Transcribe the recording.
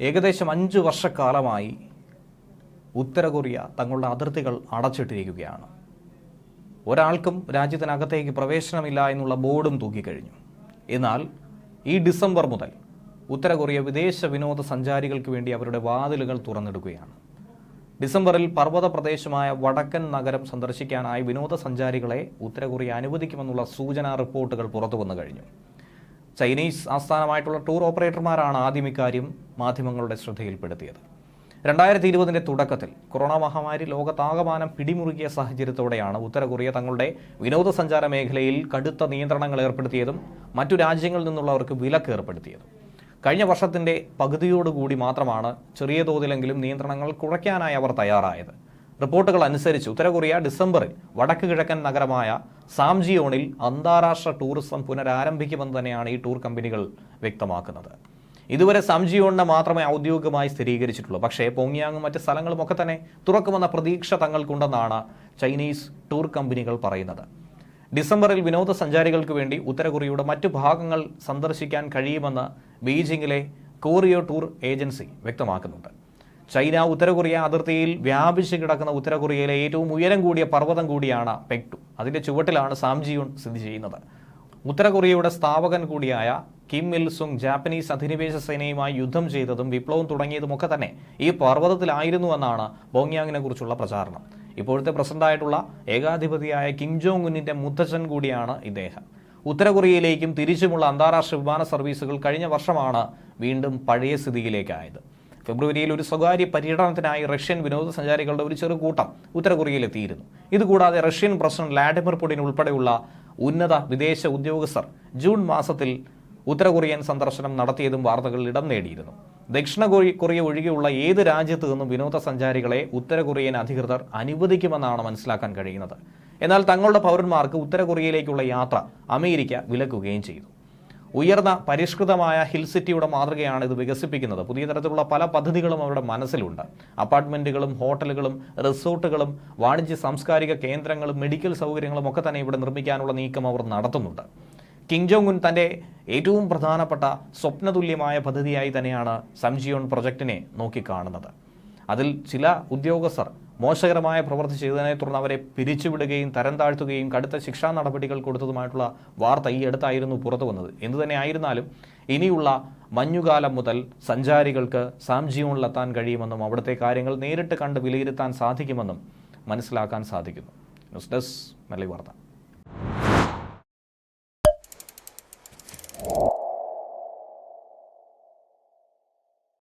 ഏകദേശം അഞ്ച് വർഷക്കാലമായി ഉത്തര കൊറിയ തങ്ങളുടെ അതിർത്തികൾ അടച്ചിട്ടിരിക്കുകയാണ്. ഒരാൾക്കും രാജ്യത്തിനകത്തേക്ക് പ്രവേശനമില്ല എന്നുള്ള ബോർഡും തൂക്കിക്കഴിഞ്ഞു. എന്നാൽ ഈ ഡിസംബർ മുതൽ ഉത്തര കൊറിയ വിദേശ വിനോദസഞ്ചാരികൾക്ക് വേണ്ടി അവരുടെ വാതിലുകൾ തുറന്നെടുക്കുകയാണ് ഡിസംബറിൽ പർവത പ്രദേശമായ വടക്കൻ നഗരം സന്ദർശിക്കാനായി വിനോദസഞ്ചാരികളെ ഉത്തര കൊറിയ അനുവദിക്കുമെന്നുള്ള സൂചനാ റിപ്പോർട്ടുകൾ പുറത്തു വന്നു കഴിഞ്ഞു. ചൈനീസ് ആസ്ഥാനമായിട്ടുള്ള ടൂർ ഓപ്പറേറ്റർമാരാണ് ആദ്യം ഇക്കാര്യം മാധ്യമങ്ങളുടെ ശ്രദ്ധയിൽപ്പെടുത്തിയത്. രണ്ടായിരത്തി ഇരുപതിന്റെ തുടക്കത്തിൽ കൊറോണ മഹാമാരി ലോകത്താകമാനം പിടിമുറുകിയ സാഹചര്യത്തോടെയാണ് ഉത്തര കൊറിയ തങ്ങളുടെ വിനോദസഞ്ചാര മേഖലയിൽ കടുത്ത നിയന്ത്രണങ്ങൾ ഏർപ്പെടുത്തിയതും മറ്റു രാജ്യങ്ങളിൽ നിന്നുള്ളവർക്ക് വിലക്ക് ഏർപ്പെടുത്തിയതും. കഴിഞ്ഞ വർഷത്തിന്റെ പകുതിയോടുകൂടി മാത്രമാണ് ചെറിയ തോതിലെങ്കിലും നിയന്ത്രണങ്ങൾ കുറയ്ക്കാനായി അവർ തയ്യാറായത്. റിപ്പോർട്ടുകൾ അനുസരിച്ച് ഉത്തര കൊറിയ ഡിസംബറിൽ വടക്ക് കിഴക്കൻ നഗരമായ സാംജിയോണിൽ അന്താരാഷ്ട്ര ടൂറിസം പുനരാരംഭിക്കുമെന്ന് തന്നെയാണ് ഈ ടൂർ കമ്പനികൾ വ്യക്തമാക്കുന്നത്. ഇതുവരെ സംജിയോണിനെ മാത്രമേ ഔദ്യോഗികമായി സ്ഥിരീകരിച്ചിട്ടുള്ളൂ. പക്ഷേ പോങ്യാങ്ങും മറ്റ് സ്ഥലങ്ങളും ഒക്കെ തന്നെ തുറക്കുമെന്ന പ്രതീക്ഷ തങ്ങൾക്കുണ്ടെന്നാണ് ചൈനീസ് ടൂർ കമ്പനികൾ പറയുന്നത്. ഡിസംബറിൽ വിനോദസഞ്ചാരികൾക്ക് വേണ്ടി ഉത്തര കൊറിയയുടെ മറ്റു ഭാഗങ്ങൾ സന്ദർശിക്കാൻ കഴിയുമെന്ന് ബീജിംഗിലെ കോറിയോ ടൂർ ഏജൻസി വ്യക്തമാക്കുന്നുണ്ട്. ചൈന ഉത്തര കൊറിയ അതിർത്തിയിൽ വ്യാപിച്ച് കിടക്കുന്ന ഉത്തര കൊറിയയിലെ ഏറ്റവും ഉയരം കൂടിയ പർവതം കൂടിയാണ് പെക്ടു അതിന്റെ ചുവട്ടിലാണ് സാംജിയുൺ സ്ഥിതി ചെയ്യുന്നത്. ഉത്തര കൊറിയയുടെ സ്ഥാപകൻ കൂടിയായ കിം ഇൽ സുങ് ജാപ്പനീസ് അധിനിവേശ സേനയുമായി യുദ്ധം ചെയ്തതും വിപ്ലവം തുടങ്ങിയതുമൊക്കെ തന്നെ ഈ പർവതത്തിലായിരുന്നു എന്നാണ് ബോങ്യാങ്ങിനെ കുറിച്ചുള്ള പ്രചാരണം. ഇപ്പോഴത്തെ പ്രസിഡന്റായിട്ടുള്ള ഏകാധിപതിയായ കിം ജോങ് ഉന്നിന്റെ മുത്തച്ഛൻ കൂടിയാണ് ഇദ്ദേഹം. ഉത്തര കൊറിയയിലേക്കും തിരിച്ചുമുള്ള അന്താരാഷ്ട്ര വിമാന സർവീസുകൾ കഴിഞ്ഞ വർഷമാണ് വീണ്ടും പഴയ സ്ഥിതിയിലേക്കായത് ഫെബ്രുവരിയിൽ ഒരു സ്വകാര്യ പര്യടനത്തിനായി റഷ്യൻ വിനോദസഞ്ചാരികളുടെ ഒരു ചെറു കൂട്ടം ഉത്തര കൊറിയയിലെത്തിയിരുന്നു ഇതുകൂടാതെ റഷ്യൻ പ്രസിഡന്റ് വ്ളാഡിമിർ പുടിൻ ഉൾപ്പെടെയുള്ള ഉന്നത വിദേശ ഉദ്യോഗസ്ഥർ ജൂൺ മാസത്തിൽ ഉത്തര കൊറിയൻ സന്ദർശനം നടത്തിയതും വാർത്തകളിൽ ഇടം നേടിയിരുന്നു. ദക്ഷിണ കൊറി- കൊറിയ ഒഴികെയുള്ള ഏത് രാജ്യത്തു നിന്നും വിനോദസഞ്ചാരികളെ ഉത്തര കൊറിയൻ അധികൃതർ അനുവദിക്കുമെന്നാണ് മനസ്സിലാക്കാൻ കഴിയുന്നത്. എന്നാൽ തങ്ങളുടെ പൗരന്മാർക്ക് ഉത്തര കൊറിയയിലേക്കുള്ള യാത്ര അമേരിക്ക വിലക്കുകയും ചെയ്തു. ഉയർന്ന പരിഷ്കൃതമായ ഹിൽ സിറ്റിയുടെ മാതൃകയാണ് ഇത് വികസിപ്പിക്കുന്നത്. പുതിയ തരത്തിലുള്ള പല പദ്ധതികളും അവരുടെ മനസ്സിലുണ്ട്. അപ്പാർട്ട്മെന്റുകളും ഹോട്ടലുകളും റിസോർട്ടുകളും വാണിജ്യ സാംസ്കാരിക കേന്ദ്രങ്ങളും മെഡിക്കൽ സൗകര്യങ്ങളും ഒക്കെ തന്നെ ഇവിടെ നിർമ്മിക്കാനുള്ള നീക്കം അവർ നടത്തുന്നുണ്ട്. കിങ് ജോങ് ഉൻ തന്റെ ഏറ്റവും പ്രധാനപ്പെട്ട സ്വപ്നതുല്യമായ പദ്ധതിയായി തന്നെയാണ് സംജിയോൺ പ്രൊജക്ടിനെ നോക്കിക്കാണുന്നത്. അതിൽ ചില ഉദ്യോഗസ്ഥർ മോശകരമായ പ്രവൃത്തി ചെയ്തതിനെ തുടർന്ന് അവരെ പിരിച്ചുവിടുകയും തരം താഴ്ത്തുകയും കടുത്ത ശിക്ഷാ നടപടികൾ കൊടുത്തതുമായിട്ടുള്ള വാർത്ത ഈ അടുത്തായിരുന്നു പുറത്തു വന്നത്. എന്തു തന്നെ ആയിരുന്നാലും ഇനിയുള്ള മഞ്ഞുകാലം മുതൽ സഞ്ചാരികൾക്ക് സാംജിയോണിലെത്താൻ കഴിയുമെന്നും അവിടുത്തെ കാര്യങ്ങൾ നേരിട്ട് കണ്ട് വിലയിരുത്താൻ സാധിക്കുമെന്നും മനസ്സിലാക്കാൻ സാധിക്കുന്നു. ന്യൂസ് ഡെസ്ക് മല്ലി വാർത്ത.